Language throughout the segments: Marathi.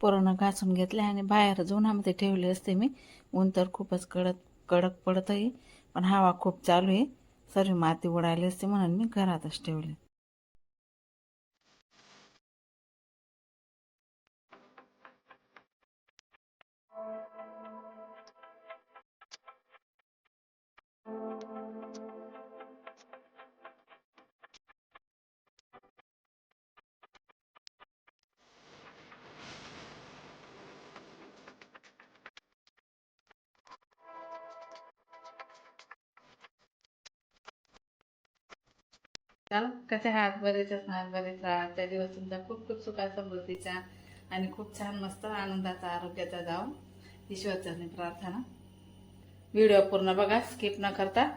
पूर्ण घासून घेतले आणि बाहेर उन्हामध्ये ठेवले असते मी. ऊन तर खूपच कडक कडक पडत आहे पण हवा खूप चालू आहे. सर्व माती उडाली असते म्हणून मी घरातच ठेवले. कसे हात बरेच हात बरेच त्या दिवस तुमचा खूप खूप सुखा समृद्धीचा आणि खूप छान मस्त आनंदाचा आरोग्याचा जाऊ ईश्वरचरणी प्रार्थना. व्हिडिओ पूर्ण बघा स्किप न करता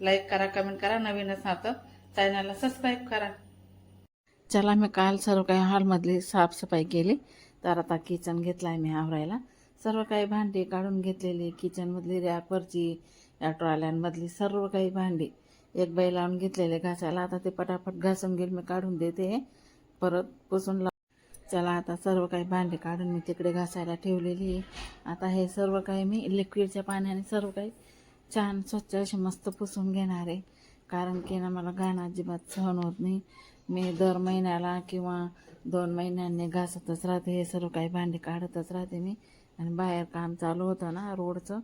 लाईक करा कमेंट करा. नवीन असणार तर चॅनलला सबस्क्राईब करा. चला मी काल सर्व काही हॉलमधली साफसफाई केली. तर आता किचन घेतला आहे मी आवरायला. सर्व काही भांडी काढून घेतलेली. किचनमधली रॅपरची या ट्रॉल्यांमधली सर्व काही भांडी एक बाई लावून घेतलेले घासायला. आता ते पटापट घासून घेईल मी काढून देते. परत पुसून लाव. चला आता सर्व काही भांडे काढून मी तिकडे घासायला ठेवलेली आहे. आता हे सर्व काही मी लिक्विडच्या पाण्याने सर्व काही छान स्वच्छ असे मस्त पुसून घेणार आहे. कारण की ना मला घाण अजिबात सहन होत नाही. मी दर महिन्याला किंवा दोन महिन्यांनी घासतच राहते. हे सर्व काही भांडे काढतच राहते मी. आणि बाहेर काम चालू होतं ना रोडचं.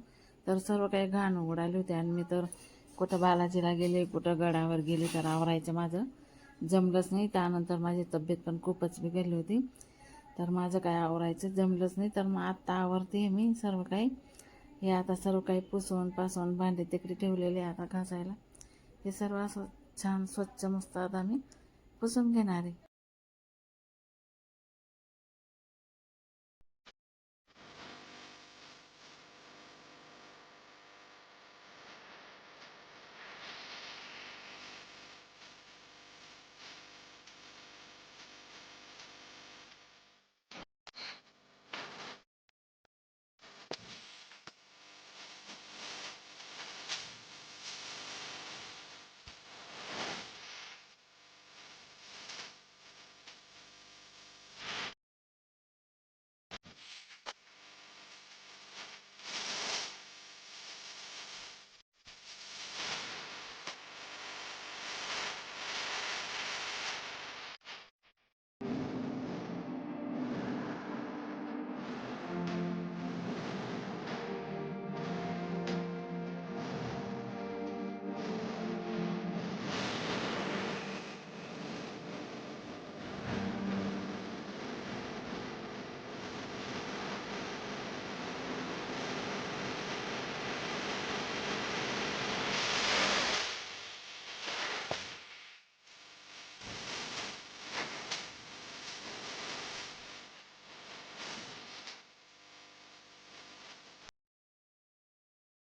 तर सर्व काही घाण उडाली होती. आणि मी तर कुठं बालाजीला गेले कुठं गडावर गेले तर आवरायचं माझं. जमलंच नाही त्यानंतर माझी तब्येत पण खूपच बिघडली होती. तर माझं काय आवरायचं जमलंच नाही. तर मग आत्ता आवरते मी सर्व काही. हे आता सर्व काही पुसून पासून भांडे तिकडे ठेवलेले आता घासायला. हे सर्व असं छान स्वच्छ मस्त आता मी पुसून घेणार आहे.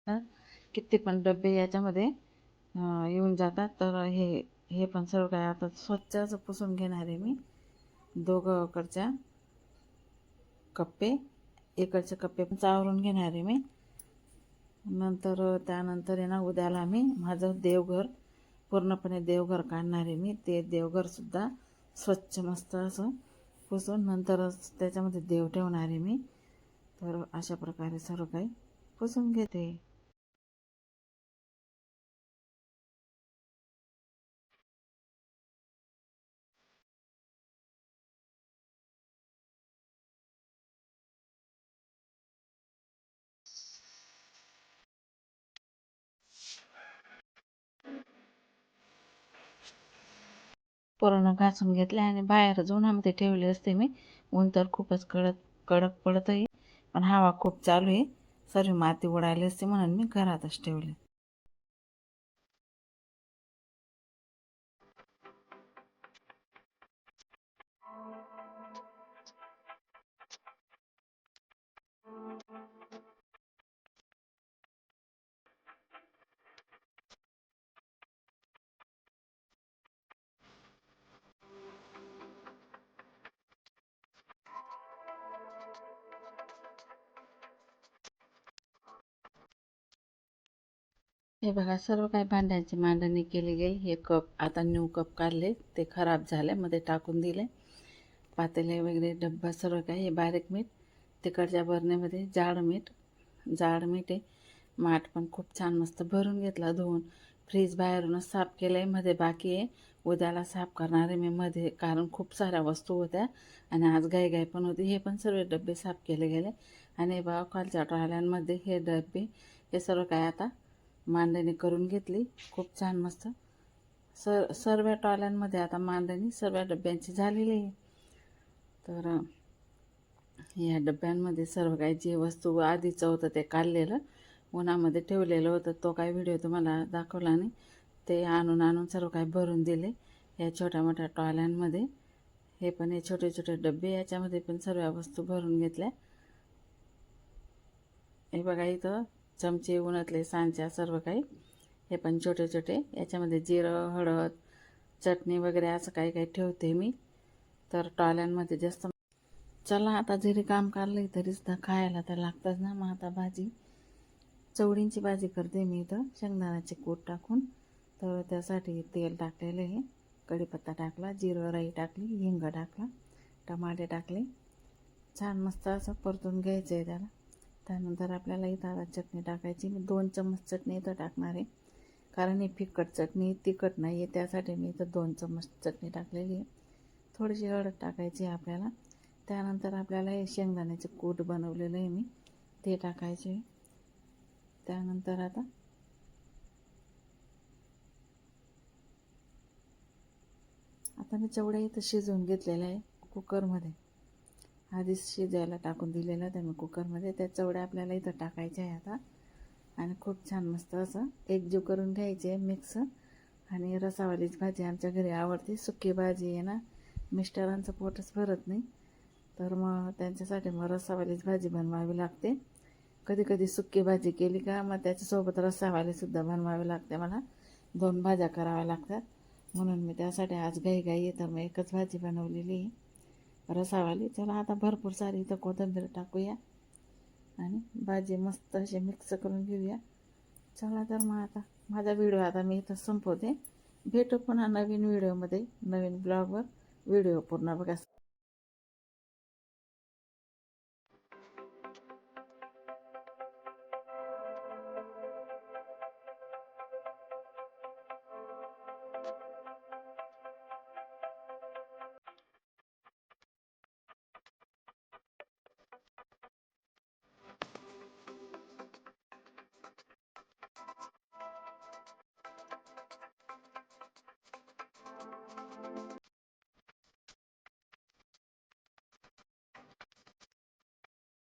तर किती पण डबे याच्यामध्ये येऊन जातात. तर हे हे पण सर्व काय आता स्वच्छ असं पुसून घेणार आहे मी. दोघंकडच्या कप्पे इकडचे कप्पे पण चावरून घेणार आहे मी. नंतर त्यानंतर आहे ना उद्याला मी माझं देवघर पूर्णपणे देवघर काढणार आहे मी. ते देवघरसुद्धा स्वच्छ मस्त असं पुसून नंतरच त्याच्यामध्ये देव ठेवणार आहे मी. तर अशा प्रकारे सर्व काही पुसून घेते. पूर्ण घासून घेतले आणि बाहेर उन्हामध्ये ठेवले असते मी. ऊन तर खूपच कडक कडक पडत आहे पण हवा खूप चालू आहे. सर्व माती उडाली असते म्हणून मी घरातच ठेवले. हे बघा सर्व काही भांड्यांची मांडणी केली गेली. हे कप आता न्यू कप काढले. ते खराब झाले मध्ये टाकून दिले. पातेले वगैरे डब्बा सर्व काही हे बारीक मीठ तिकडच्या बरणीमध्ये जाड मीठ. जाड मीठ आहे. माठ पण खूप छान मस्त भरून घेतला धुवून. फ्रीज बाहेरूनच साफ केलं आहे मध्ये बाकी आहे. उद्याला साफ करणार आहे मी मध्ये कारण खूप साऱ्या वस्तू होत्या. आणि आज गाई पण होती. हे पण सर्व डबे साफ केले गेले. आणि बघा खालच्या ट्रॉल्यांमध्ये हे डबे हे सर्व काय आता मांडणी करून घेतली. खूप छान मस्त. सर सर्व टॉयल्यांमध्ये आता मांडणी सर्व डब्यांची झालेली आहे. तर या डब्यांमध्ये सर्व काही जे वस्तू आधीचं होतं ते काढलेलं उन्हामध्ये ठेवलेलं होतं. तो काही व्हिडिओ तुम्हाला दाखवला नाही. ते आणून आणून सर्व काही भरून दिले या छोट्या मोठ्या टॉयल्यांमध्ये हे पण हे छोटे छोटे डबे याच्यामध्ये पण सर्व वस्तू भरून घेतल्या. हे बघा इथं चमचे उन्हातले सांच्या सर्व काही हे पण छोटे छोटे. याच्यामध्ये जिरं हळद चटणी वगैरे असं काही काही ठेवते मी. तर टॉयल्यांमध्ये जास्त चला आता जरी काम काढलं तरी सुद्धा खायला तर लागतंच ना. मग आता भाजी चवळींची भाजी करते मी इथं. शेंगदाण्याचे कूट टाकून तर त्यासाठी तेल टाकलेलं आहे. कढीपत्ता टाकला जिरं राई टाकली हिंग टाकला टमाटे टाकले. छान मस्त असं परतून घ्यायचं आहे त्याला. त्यानंतर आपल्याला इथं आता चटणी टाकायची. मी दोन चम्मच चटणी इथं टाकणार आहे. कारण ही फिकट चटणी तिखट नाही आहे त्यासाठी मी इथं दोन चम्मच चटणी टाकलेली आहे. थोडीशी हळद टाकायची आहे आपल्याला. त्यानंतर आपल्याला हे शेंगदाण्याचे कूट बनवलेलं आहे मी. ते टाकायचे. त्यानंतर आता आता मी चवड्या इथं शिजवून घेतलेल्या आहे कुकरमध्ये आधीच शिजायला टाकून दिलेलं होतं मी कुकरमध्ये. त्या चवड्या आपल्याला इथं टाकायच्या आहे आता. आणि खूप छान मस्त असं एकजीव करून घ्यायचे मिक्स. आणि रसावालीच भाजी आमच्या घरी आवडते. सुकी भाजी आहे ना मिस्टरांचं पोटच भरत नाही. तर मग त्यांच्यासाठी मग रसावालीच भाजी बनवावी लागते. कधी कधी सुकी भाजी केली का मग त्याच्यासोबत रसावालीसुद्धा बनवावी लागते मला. दोन भाज्या कराव्या लागतात. म्हणून मी त्यासाठी आज घाई घाई आहे तर मग एकच भाजी बनवलेली आहे. रसावाली. चला आता भरपूर सारी इथं कोथिंबीर टाकूया आणि भाजी मस्त अशी मिक्स करून घेऊया. चला तर मग आता माझा व्हिडिओ आता मी इथं संपवते. भेटू पुन्हा नवीन व्हिडिओमध्ये नवीन ब्लॉगवर व्हिडिओ पूर्ण बघा.